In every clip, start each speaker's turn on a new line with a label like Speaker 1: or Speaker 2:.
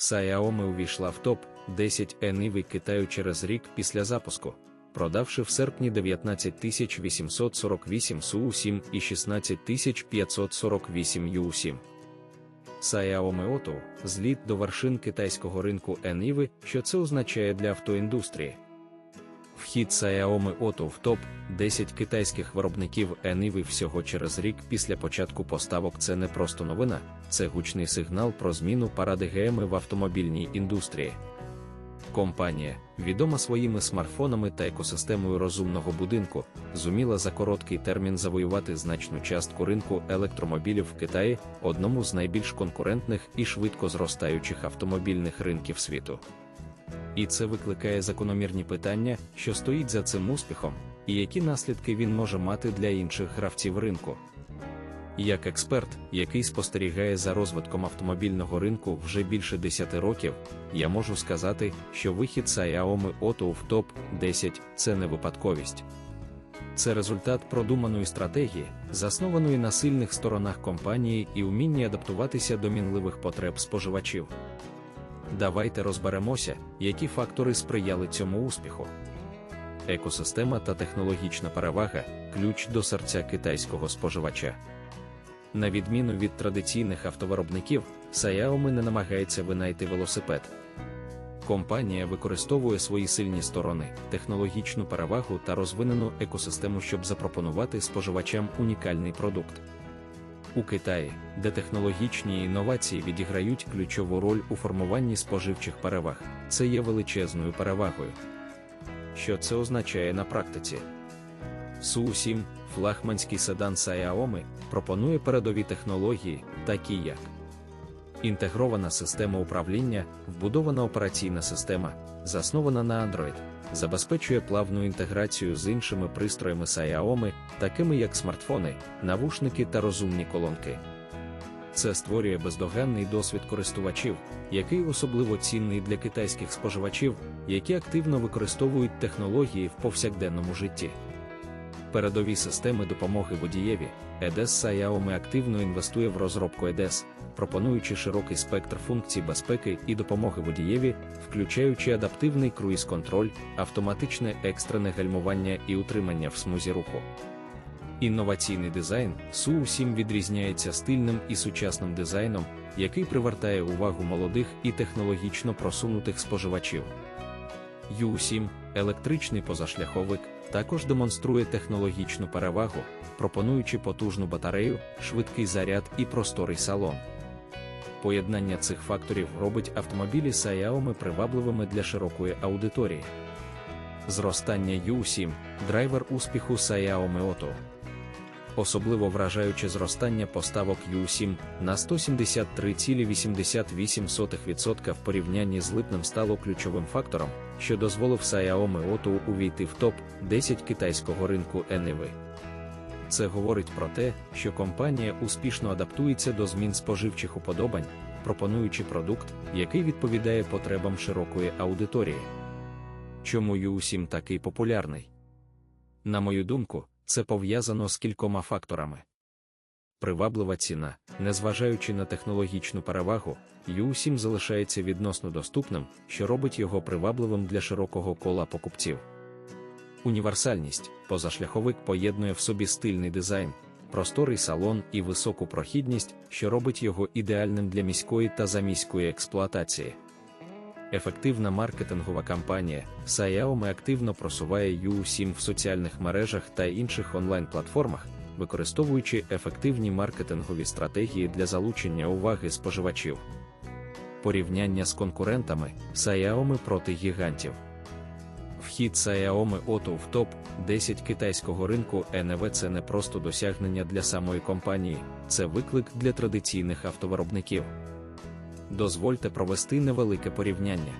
Speaker 1: Xiaomi увійшла в топ 10 Enivi Китаю через рік після запуску, продавши в серпні 19 848 Су7 і 16 548 Ю7. Xiaomi Auto – зліт до вершин китайського ринку Enivi, що це означає для автоіндустрії. Вхід Xiaomi Auto в топ 10 китайських виробників Enivi всього через рік після початку поставок це не просто новина, це гучний сигнал про зміну парадигеми в автомобільній індустрії. Компанія, відома своїми смартфонами та екосистемою розумного будинку, зуміла за короткий термін завоювати значну частку ринку електромобілів в Китаї, одному з найбільш конкурентних і швидко зростаючих автомобільних ринків світу. І це викликає закономірні питання, що стоїть за цим успіхом, і які наслідки він може мати для інших гравців ринку. Як експерт, який спостерігає за розвитком автомобільного ринку вже більше 10 років, я можу сказати, що вихід Xiaomi Auto в топ 10 це не випадковість. Це результат продуманої стратегії, заснованої на сильних сторонах компанії і умінні адаптуватися до мінливих потреб споживачів. Давайте розберемося, які фактори сприяли цьому успіху. Екосистема та технологічна перевага ключ до серця китайського споживача. На відміну від традиційних автовиробників, Xiaomi не намагається винайти велосипед. Компанія використовує свої сильні сторони, технологічну перевагу та розвинену екосистему, щоб запропонувати споживачам унікальний продукт. У Китаї, де технологічні інновації відіграють ключову роль у формуванні споживчих переваг, це є величезною перевагою. Що це означає на практиці? SU7, флагманський седан Xiaomi, пропонує передові технології, такі як інтегрована система управління, вбудована операційна система, заснована на Android, забезпечує плавну інтеграцію з іншими пристроями Xiaomi, такими як смартфони, навушники та розумні колонки. Це створює бездоганний досвід користувачів, який особливо цінний для китайських споживачів, які активно використовують технології в повсякденному житті. Передові системи допомоги водієві, EDS Xiaomi активно інвестує в розробку EDS, пропонуючи широкий спектр функцій безпеки і допомоги водієві, включаючи адаптивний круїз-контроль, автоматичне екстрене гальмування і утримання в смузі руху. Інноваційний дизайн SU7 відрізняється стильним і сучасним дизайном, який привертає увагу молодих і технологічно просунутих споживачів. U7 електричний позашляховик, також демонструє технологічну перевагу, пропонуючи потужну батарею, швидкий заряд і просторий салон. Поєднання цих факторів робить автомобілі Xiaomi привабливими для широкої аудиторії. Зростання U7 драйвер успіху Xiaomi Auto. Особливо вражаюче зростання поставок U7 на 173,88% в порівнянні з липнем стало ключовим фактором, що дозволив Xiaomi Auto увійти в топ 10 китайського ринку Enivi. Це говорить про те, що компанія успішно адаптується до змін споживчих уподобань, пропонуючи продукт, який відповідає потребам широкої аудиторії. Чому U7 такий популярний? На мою думку, це пов'язано з кількома факторами. Приваблива ціна, незважаючи на технологічну перевагу, U7 залишається відносно доступним, що робить його привабливим для широкого кола покупців. Універсальність позашляховик поєднує в собі стильний дизайн, просторий салон і високу прохідність, що робить його ідеальним для міської та заміської експлуатації. Ефективна маркетингова кампанія Xiaomi активно просуває U7 в соціальних мережах та інших онлайн-платформах, використовуючи ефективні маркетингові стратегії для залучення уваги споживачів. Порівняння з конкурентами Xiaomi проти гігантів. Вхід Xiaomi Auto в топ 10 китайського ринку НВ це не просто досягнення для самої компанії, це виклик для традиційних автовиробників. Дозвольте провести невелике порівняння.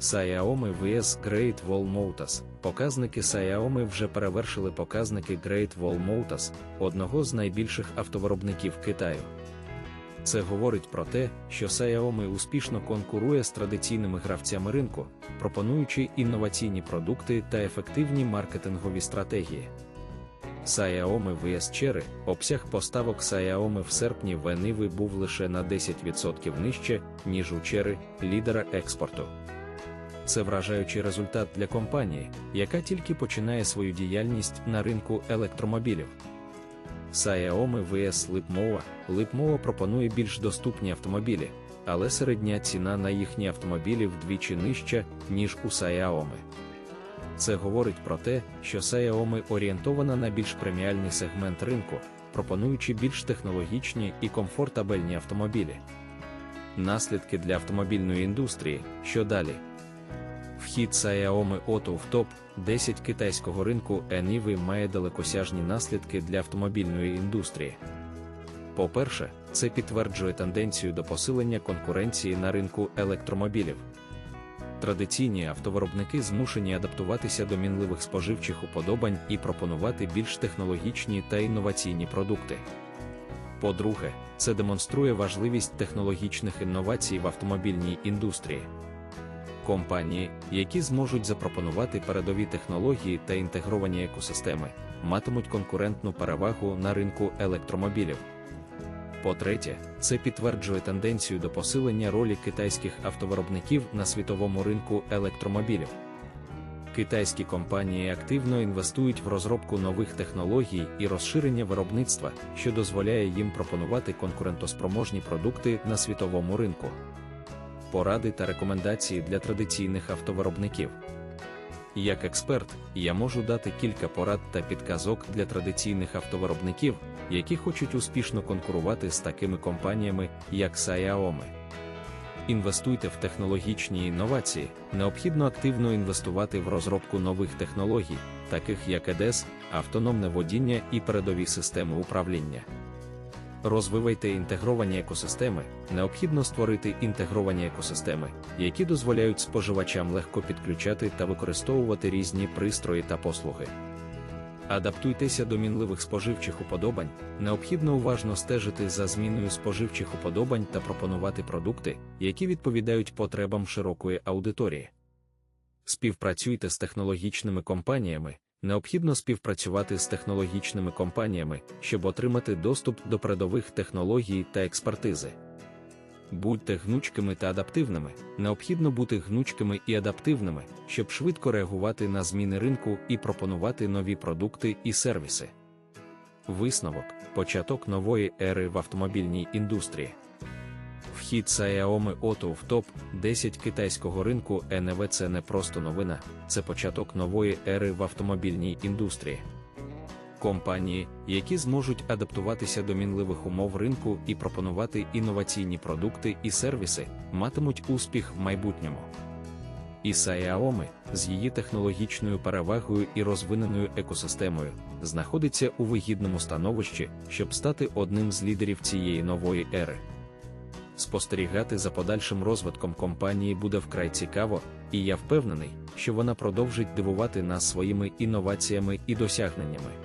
Speaker 1: Xiaomi vs Great Wall Motors. Показники Xiaomi вже перевершили показники Great Wall Motors, одного з найбільших автовиробників Китаю. Це говорить про те, що Xiaomi успішно конкурує з традиційними гравцями ринку, пропонуючи інноваційні продукти та ефективні маркетингові стратегії. Xiaomi vs Cherry, обсяг поставок Xiaomi в серпні в Enivi був лише на 10% нижче, ніж у Cherry, лідера експорту. Це вражаючий результат для компанії, яка тільки починає свою діяльність на ринку електромобілів. Xiaomi vs Lipmoa Lipmoa пропонує більш доступні автомобілі, але середня ціна на їхні автомобілі вдвічі нижча, ніж у Xiaomi. Це говорить про те, що Xiaomi орієнтована на більш преміальний сегмент ринку, пропонуючи більш технологічні і комфортабельні автомобілі. Наслідки для автомобільної індустрії, що далі. Вхід Xiaomi Auto в топ 10 китайського ринку Enivi має далекосяжні наслідки для автомобільної індустрії. По-перше, це підтверджує тенденцію до посилення конкуренції на ринку електромобілів. Традиційні автовиробники змушені адаптуватися до мінливих споживчих уподобань і пропонувати більш технологічні та інноваційні продукти. По-друге, це демонструє важливість технологічних інновацій в автомобільній індустрії. Компанії, які зможуть запропонувати передові технології та інтегровані екосистеми, матимуть конкурентну перевагу на ринку електромобілів. По-третє, це підтверджує тенденцію до посилення ролі китайських автовиробників на світовому ринку електромобілів. Китайські компанії активно інвестують в розробку нових технологій і розширення виробництва, що дозволяє їм пропонувати конкурентоспроможні продукти на світовому ринку. Поради та рекомендації для традиційних автовиробників. Як експерт, я можу дати кілька порад та підказок для традиційних автовиробників, які хочуть успішно конкурувати з такими компаніями, як Xiaomi. Інвестуйте в технологічні інновації, необхідно активно інвестувати в розробку нових технологій, таких як EDS, автономне водіння і передові системи управління. Розвивайте інтегровані екосистеми, необхідно створити інтегровані екосистеми, які дозволяють споживачам легко підключати та використовувати різні пристрої та послуги. Адаптуйтеся до мінливих споживчих уподобань, необхідно уважно стежити за зміною споживчих уподобань та пропонувати продукти, які відповідають потребам широкої аудиторії. Співпрацюйте з технологічними компаніями, необхідно співпрацювати з технологічними компаніями, щоб отримати доступ до передових технологій та експертизи. Будьте гнучкими та адаптивними, необхідно бути гнучкими і адаптивними, щоб швидко реагувати на зміни ринку і пропонувати нові продукти і сервіси. Висновок початок нової ери в автомобільній індустрії. Вхід Xiaomi Auto в топ 10 китайського ринку НВ це не просто новина, це початок нової ери в автомобільній індустрії. Компанії, які зможуть адаптуватися до мінливих умов ринку і пропонувати інноваційні продукти і сервіси, матимуть успіх в майбутньому. І Xiaomi з її технологічною перевагою і розвиненою екосистемою знаходиться у вигідному становищі, щоб стати одним з лідерів цієї нової ери. Спостерігати за подальшим розвитком компанії буде вкрай цікаво, і я впевнений, що вона продовжить дивувати нас своїми інноваціями і досягненнями.